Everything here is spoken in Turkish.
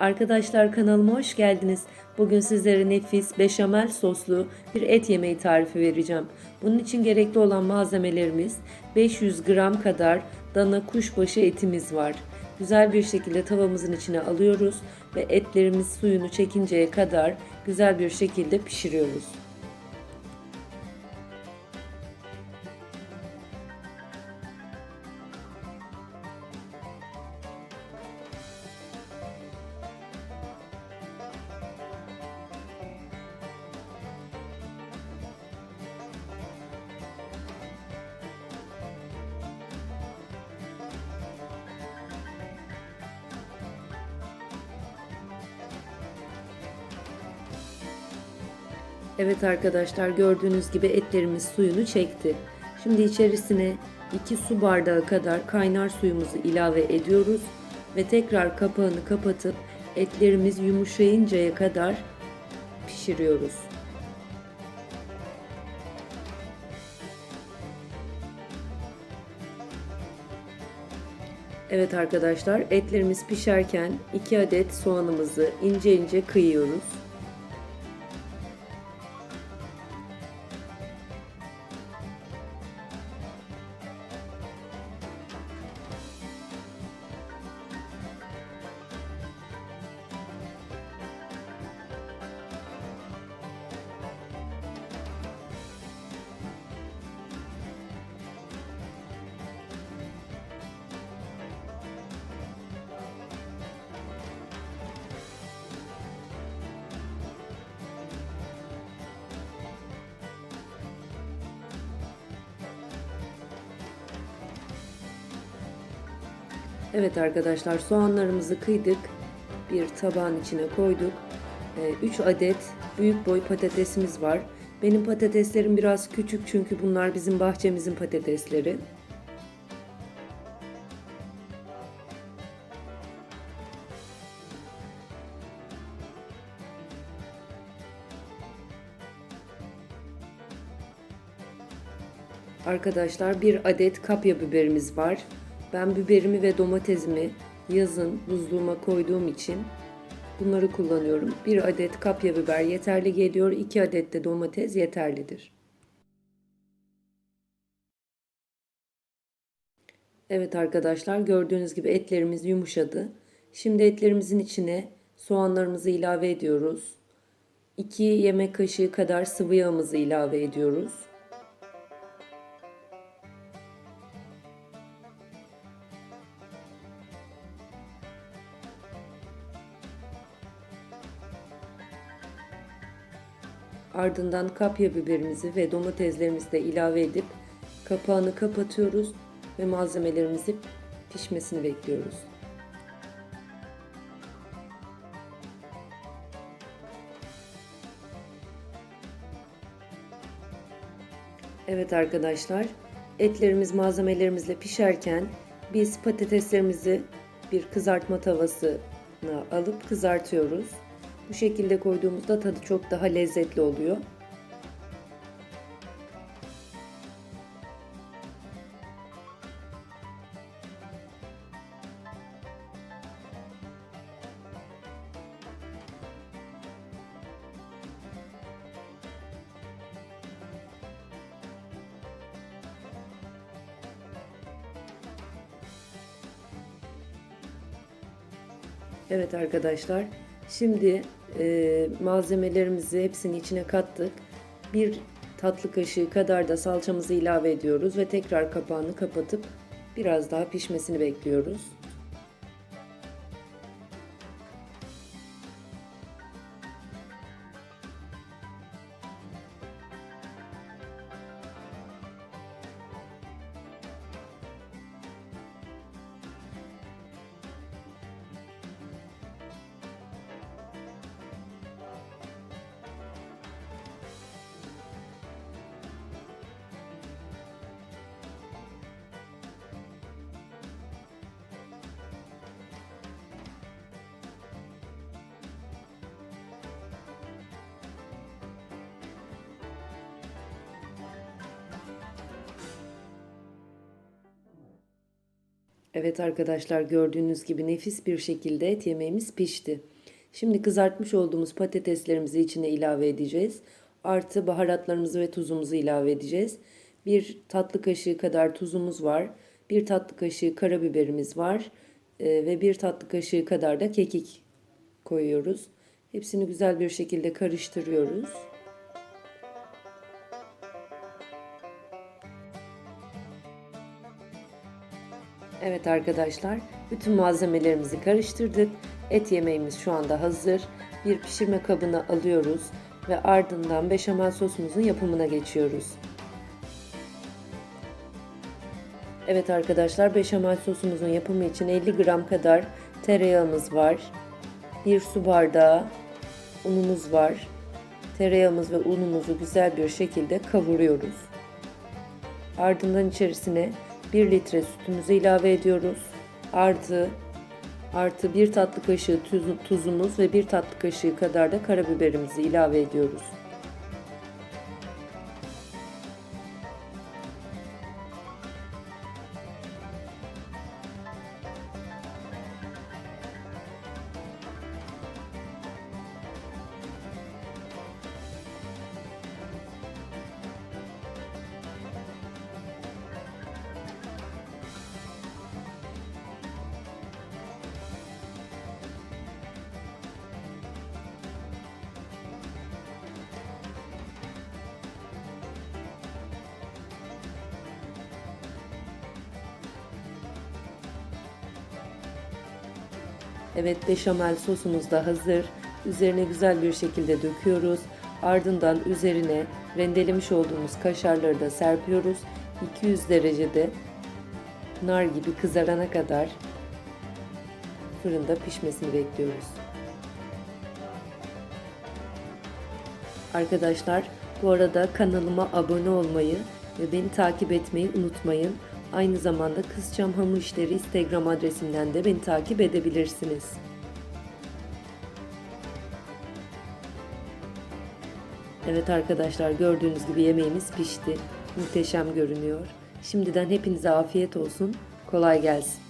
Arkadaşlar kanalıma hoş geldiniz. Bugün sizlere nefis beşamel soslu bir et yemeği tarifi vereceğim. Bunun için gerekli olan malzemelerimiz 500 gram kadar dana kuşbaşı etimiz var. Güzel bir şekilde tavamızın içine alıyoruz ve etlerimiz suyunu çekinceye kadar güzel bir şekilde pişiriyoruz. Evet arkadaşlar gördüğünüz gibi etlerimiz suyunu çekti. Şimdi içerisine 2 su bardağı kadar kaynar suyumuzu ilave ediyoruz ve tekrar kapağını kapatıp etlerimiz yumuşayıncaya kadar pişiriyoruz. Evet arkadaşlar etlerimiz pişerken 2 adet soğanımızı ince ince kıyıyoruz. Evet arkadaşlar soğanlarımızı kıydık. Bir tabağın içine koyduk. 3 adet büyük boy patatesimiz var. Benim patateslerim biraz küçük çünkü bunlar bizim bahçemizin patatesleri. Arkadaşlar bir adet kapya biberimiz var. Ben biberimi ve domatesimi yazın buzluğuma koyduğum için bunları kullanıyorum. Bir adet kapya biber yeterli geliyor. 2 adet de domates yeterlidir. Evet arkadaşlar gördüğünüz gibi etlerimiz yumuşadı. Şimdi etlerimizin içine soğanlarımızı ilave ediyoruz. 2 yemek kaşığı kadar sıvı yağımızı ilave ediyoruz. Ardından kapya biberimizi ve domateslerimizi de ilave edip kapağını kapatıyoruz ve malzemelerimizi pişmesini bekliyoruz. Evet arkadaşlar, etlerimiz malzemelerimizle pişerken biz patateslerimizi bir kızartma tavasına alıp kızartıyoruz. Bu şekilde koyduğumuzda tadı çok daha lezzetli oluyor. Evet arkadaşlar, şimdi e, malzemelerimizi hepsini içine kattık. Bir tatlı kaşığı kadar da salçamızı ilave ediyoruz ve tekrar kapağını kapatıp biraz daha pişmesini bekliyoruz. Evet arkadaşlar gördüğünüz gibi nefis bir şekilde et yemeğimiz pişti. Şimdi kızartmış olduğumuz patateslerimizi içine ilave edeceğiz. Artı baharatlarımızı ve tuzumuzu ilave edeceğiz. Bir tatlı kaşığı kadar tuzumuz var. Bir tatlı kaşığı karabiberimiz var. Ee, ve bir tatlı kaşığı kadar da kekik koyuyoruz. Hepsini güzel bir şekilde karıştırıyoruz. Evet arkadaşlar, bütün malzemelerimizi karıştırdık. Et yemeğimiz şu anda hazır. Bir pişirme kabına alıyoruz ve ardından beşamel sosumuzun yapımına geçiyoruz. Evet arkadaşlar, beşamel sosumuzun yapımı için 50 gram kadar tereyağımız var. 1 su bardağı unumuz var. Tereyağımız ve unumuzu güzel bir şekilde kavuruyoruz. Ardından içerisine 1 litre sütümüzü ilave ediyoruz. Artı artı 1 tatlı kaşığı tuz, tuzumuz ve 1 tatlı kaşığı kadar da karabiberimizi ilave ediyoruz. Evet beşamel sosumuz da hazır. Üzerine güzel bir şekilde döküyoruz. Ardından üzerine rendelemiş olduğumuz kaşarları da serpiyoruz. 200 derecede nar gibi kızarana kadar fırında pişmesini bekliyoruz. Arkadaşlar bu arada kanalıma abone olmayı ve beni takip etmeyi unutmayın. Aynı zamanda Kızçam Hamur İşleri Instagram adresinden de beni takip edebilirsiniz. Evet arkadaşlar gördüğünüz gibi yemeğimiz pişti. Muhteşem görünüyor. Şimdiden hepinize afiyet olsun. Kolay gelsin.